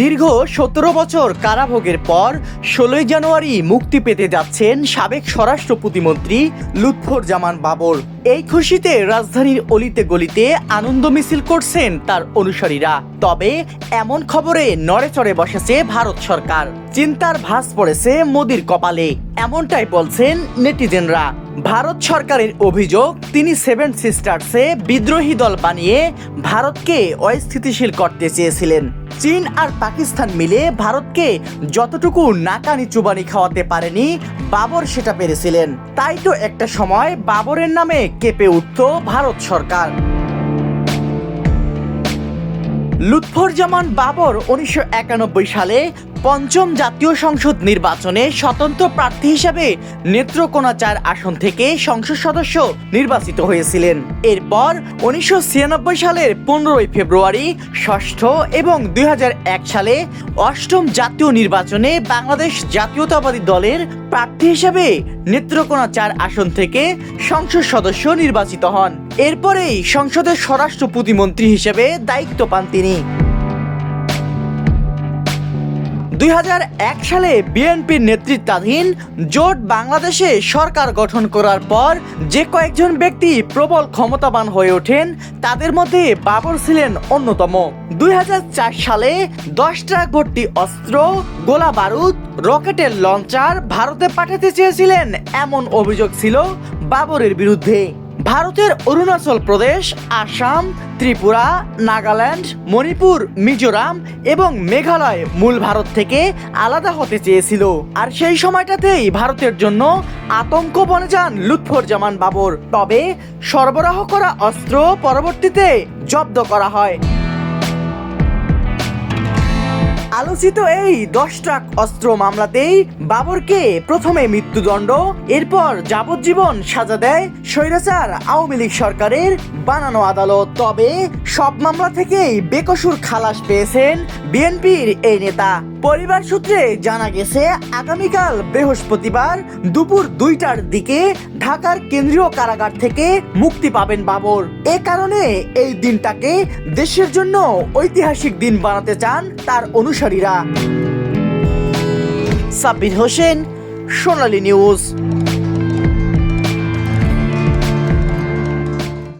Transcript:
দীর্ঘ সতেরো বছর কারাভোগের পর ষোলোই জানুয়ারি মুক্তি পেতে যাচ্ছেন সাবেক স্বরাষ্ট্র প্রতিমন্ত্রী লুৎফর জামান বাবর। এই খুশিতে রাজধানীর অলিতে গলিতে আনন্দ মিছিল করছেন তার অনুসারীরা। তবে এমন খবরে নড়েচড়ে বসেছে ভারত সরকার। চিন্তার ভাস পড়েছে মোদির কপালে। এমনটাই বলছেন নেটিজেনরা। ভারত সরকারের অভিযোগ, তিনি সেভেন সিস্টার্সে বিদ্রোহী দল বানিয়ে ভারতকে অস্থিতিশীল করতে চেয়েছিলেন। চীন আর পাকিস্তান মিলে ভারতকে যতটুকু নাকানি চুবানি খাওয়াতে পারেনি, বাবর সেটা পেরেছিলেন। তাই তো একটা সময় বাবরের নামে কেঁপে উঠত ভারত সরকার। লুৎফর জামান বাবর উনিশশো একানব্বই সালে পঞ্চম জাতীয় সংসদ নির্বাচনে স্বতন্ত্র প্রার্থী হিসেবে নেত্রকোনা চার আসন থেকে সংসদ সদস্য নির্বাচিত হয়েছিলেন। এরপর উনিশশো ছিয়ানব্বই সালের পনেরোই ফেব্রুয়ারি ষষ্ঠ এবং দুই হাজার এক সালে অষ্টম জাতীয় নির্বাচনে বাংলাদেশ জাতীয়তাবাদী দলের প্রার্থী হিসেবে নেত্রকোনা চার আসন থেকে সংসদ সদস্য নির্বাচিত হন। এরপরেই সংসদের স্বরাষ্ট্র প্রতিমন্ত্রী হিসেবে দায়িত্ব পান তিনি। দুই হাজার এক সালে বিএনপির নেতৃত্বাধীন জোট বাংলাদেশে সরকার গঠন করার পর যে কয়েকজন ব্যক্তি প্রবল ক্ষমতাবান হয়ে ওঠেন, তাদের মধ্যে বাবর ছিলেন অন্যতম। দুই হাজার চার সালে দশ ট্রাক অস্ত্র, গোলা বারুদ, রকেটের লঞ্চার ভারতে পাঠাতে চেয়েছিলেন এমন অভিযোগ ছিল বাবরের বিরুদ্ধে। ভারতের অরুণাচল প্রদেশ, আসাম, ত্রিপুরা, নাগাল্যান্ড, মণিপুর, মিজোরাম এবং মেঘালয় মূল ভারত থেকে আলাদা হতে চেয়েছিল। আর সেই সময়টাতেই ভারতের জন্য আতঙ্ক বনে যান লুৎফর জামান বাবর। তবে সরবরাহ করা অস্ত্র পরবর্তীতে জব্দ করা হয়। আলোচিত এই দশ ট্রাক অস্ত্র মামলাতেই বাবরকে প্রথমে মৃত্যুদণ্ড, এরপর যাবজ্জীবন সাজা দেয় স্বৈরাচার আওয়ামী লীগ সরকারের বানানো আদালত। তবে সব মামলা থেকেই বেকসুর খালাস পেয়েছেন বিএনপির এই নেতা পরিবার সূত্রে জানা গেছে, আগামীকাল বৃহস্পতিবার দুপুর দুইটার দিকে ঢাকার কেন্দ্রীয় কারাগার থেকে মুক্তি পাবেন বাবর। এ কারণে এই দিনটাকে দেশের জন্য ঐতিহাসিক দিন বানাতে চান তার অনুসারীরা। সাব্বির হোসেন, সোনালী নিউজ।